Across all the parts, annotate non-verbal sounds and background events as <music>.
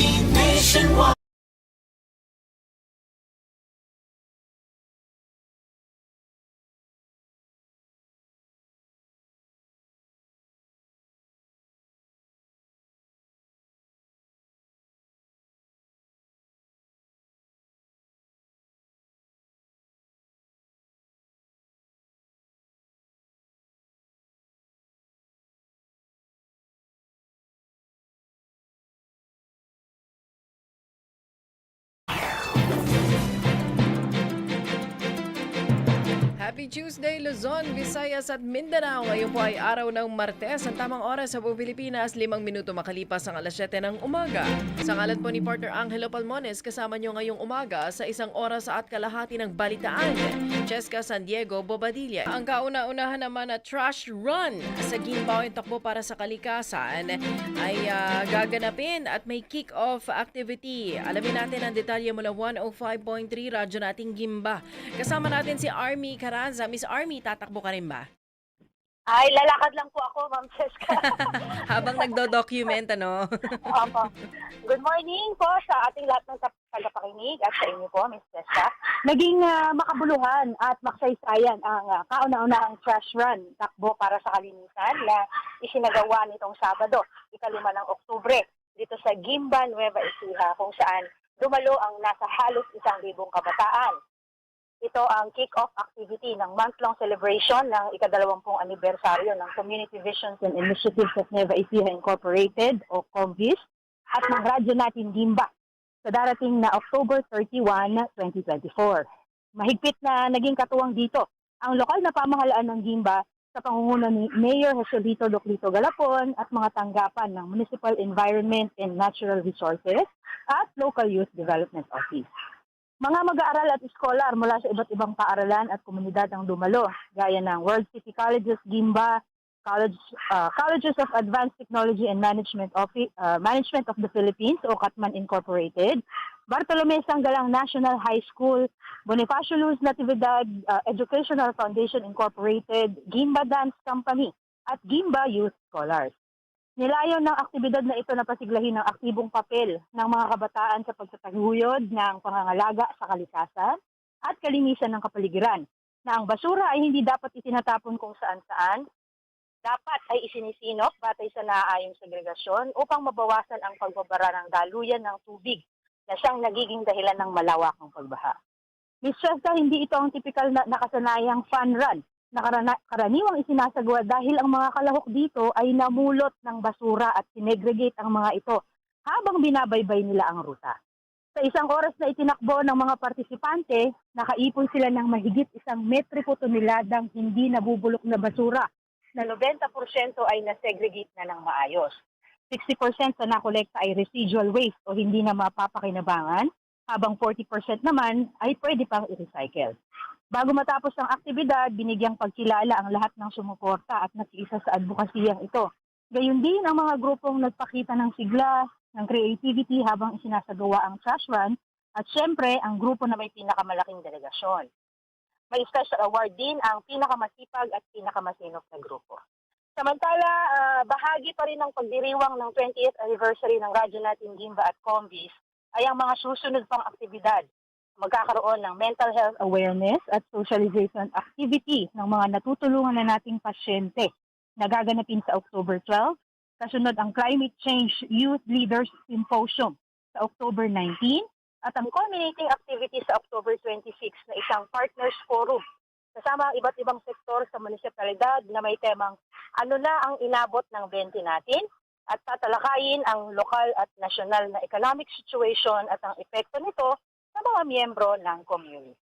Philippine nationwide. Happy Tuesday, Luzon, Visayas at Mindanao. Ngayon po ay araw ng Martes. Ang tamang oras sa buong Pilipinas, limang minuto makalipas ang alas 7 ng umaga. Sa ngalan po ni partner Angelo Palmones, kasama nyo ngayong umaga sa isang oras at kalahati ng balitaan. Cheska San Diego, Bobadilla. Ang kauna-unahan naman na trash run sa Ginbao yung takbo para sa kalikasan ay ah, gaganapin at may kick-off activity. Alamin natin ang detalye mula 105.3 Radyo nating Gimba. Kasama natin si Army Caranza. Miss Army, tatakbo ka rin ba? Ay, lalakad lang po ako, Ma'am Cheska. <laughs> Habang nagdo-document, ano? <laughs> Opo. Good morning po sa ating lahat ng tagapakinig at sa inyo po, Miss Cheska. Naging ah, makabuluhan at maksaysayan ang uh, kauna-unahang trash run, takbo para sa kalinisan na isinagawa nitong Sabado, ikalima ng Oktubre, dito sa Gimba, Nueva Ecija, kung saan dumalo ang nasa halos isang libong kabataan. Ito ang kick-off activity ng month-long celebration ng ikadalawampung anibersaryo ng Community Visions and Initiatives of Nueva Ecija Incorporated o COMVIS at ng radyo natin Gimba sa darating na October 31, 2024. Mahigpit na naging katuwang dito ang lokal na pamahalaan ng Gimba sa pangunguna ni Mayor Joselito Doclito Galapon at mga tanggapan ng Municipal Environment and Natural Resources at Local Youth Development Office. Mga mag-aaral at scholar mula sa iba't ibang paaralan at komunidad ang dumalo, gaya ng World City Colleges Gimba, College, uh, Colleges of Advanced Technology and Management of, uh, Management of the Philippines o Katman Incorporated, Bartolome Sanggalang National High School, Bonifacio Luz Natividad uh, Educational Foundation Incorporated, Gimba Dance Company, at Gimba Youth Scholars. Nilayon ng aktibidad na ito na pasiglahin ng aktibong papel ng mga kabataan sa pagtataguyod ng pangangalaga sa kalikasan at kalinisan ng kapaligiran na ang basura ay hindi dapat itinatapon kung saan-saan, dapat ay isinisinop batay sa naaayong segregasyon upang mabawasan ang pagbabara ng daluyan ng tubig na siyang nagiging dahilan ng malawakang pagbaha. Cheska, hindi ito ang typical na nakasanayang fun run na karana- karaniwang isinasagawa dahil ang mga kalahok dito ay namulot ng basura at sinegregate ang mga ito habang binabaybay nila ang ruta. Sa isang oras na itinakbo ng mga partisipante, nakaipon sila ng mahigit isang metriko toneladang hindi nabubulok na basura na 90% ay nasegregate na ng maayos. 60% sa nakolekta ay residual waste o hindi na mapapakinabangan, habang 40% naman ay pwede pang i-recycle. Bago matapos ang aktibidad, binigyang pagkilala ang lahat ng sumuporta at nakiisa sa advokasiyang ito. Gayun din ang mga grupong nagpakita ng sigla, ng creativity habang isinasagawa ang trash run at syempre ang grupo na may pinakamalaking delegasyon. May special award din ang pinakamasipag at pinakamasinop na grupo. Samantala, ah, bahagi pa rin ng pagdiriwang ng 20th anniversary ng radyo natin Gimba at Combis ay ang mga susunod pang aktibidad magkakaroon ng mental health awareness at socialization activity ng mga natutulungan na nating pasyente na gaganapin sa October 12. Kasunod ang Climate Change Youth Leaders Symposium sa October 19 at ang culminating activity sa October 26 na isang partners forum kasama ang iba't ibang sektor sa munisipalidad na may temang ano na ang inabot ng 20 natin at tatalakayin ang lokal at nasyonal na economic situation at ang epekto nito sa mga miyembro ng community.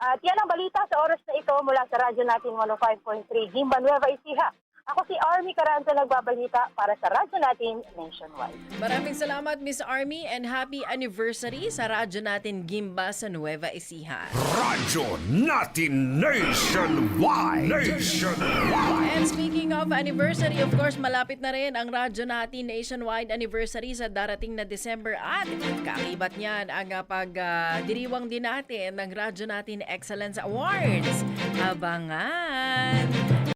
At yan ang balita sa oras na ito mula sa radyo natin 105.3 Gimba Nueva Ecija. Ako si Army Carranza nagbabalita para sa radyo natin nationwide. Maraming salamat, Miss Army, and happy anniversary sa radyo natin Gimba sa Nueva Ecija. Radyo natin nationwide. Nationwide. And speaking of anniversary, of course, malapit na rin ang radyo natin nationwide anniversary sa darating na December at kakibat niyan ang uh, pagdiriwang din natin ng radyo natin Excellence Awards. Abangan!